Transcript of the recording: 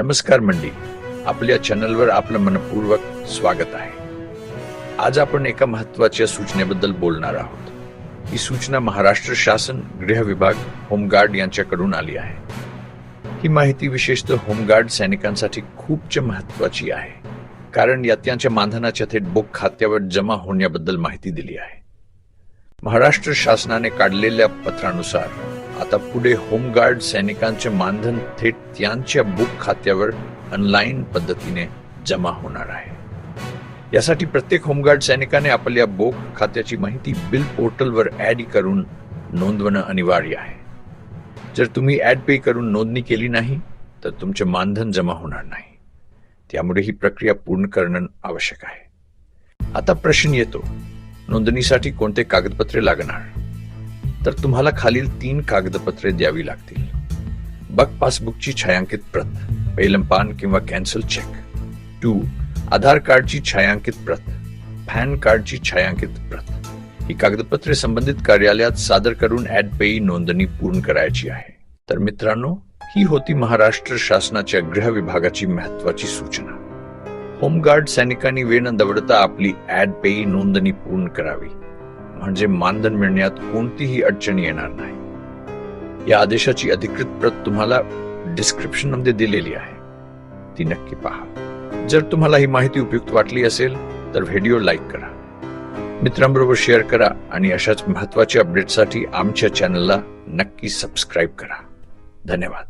नमस्कार मंडी आपल्या चॅनलवर आपलं मनपूर्वक स्वागत आहे. आज आपण एका महत्त्वाच्या सूचनेबद्दल बोलणार आहोत. ही सूचना महाराष्ट्र शासन गृह विभाग होमगार्ड यांच्याकडून आली आहे. ही माहिती विशेषतः होमगार्ड सैनिकांसाठी खूपच महत्वाची आहे. कारण यात त्यांच्या मानधनाच्या थेट बुक खात्यावर जमा होण्याबद्दल माहिती दिली आहे. महाराष्ट्र शासनाने काढलेल्या पत्रानुसार आता पुढे होमगार्ड सैनिकांचे मानधन थेट त्यांच्या बुक खात्यावर ऑनलाईन पद्धतीने जमा होणार आहे. यासाठी प्रत्येक होमगार्ड सैनिकाने आपल्या बोक खात्याची माहिती बिल पोर्टलवर ऍड करून नोंदवणं अनिवार्य आहे. जर तुम्ही ऍड पे करून नोंदणी केली नाही तर तुमचे मानधन जमा होणार नाही. त्यामुळे ही प्रक्रिया पूर्ण करणं आवश्यक आहे. आता प्रश्न येतो नोंदणीसाठी कोणते कागदपत्रे लागणार? तर तुम्हाला खालील तीन कागदपत्रे द्यावी लागतील. बक पासबुकची छायांकित प्रत पहिलं पान किंवा कॅन्सल चेक टू आधार कार्डची छायांकित प्रत पॅन कार्डची छायांकित प्रत. ही कागदपत्रे संबंधित कार्यालयात सादर करून ऍड पेई नोंदणी पूर्ण करायची आहे. तर मित्रांनो ही होती महाराष्ट्र शासनाच्या गृह विभागाची महत्वाची सूचना. होमगार्ड सैनिकांनी वेळ न दवडता आपली ऍड पेई नोंदणी पूर्ण करावी. म्हणजे मानधन मिळण्यात कोणतीही अडचण येणार नाही. या आदेशाची अधिकृत प्रत तुम्हाला डिस्क्रिप्शनमध्ये दिलेली आहे. ती नक्की पहा. जर तुम्हाला ही माहिती उपयुक्त वाटली असेल तर व्हिडिओ लाईक करा. मित्रांबरोबर शेअर करा आणि अशाच महत्त्वाच्या अपडेटसाठी आमच्या चॅनलला नक्की सबस्क्राईब करा. धन्यवाद.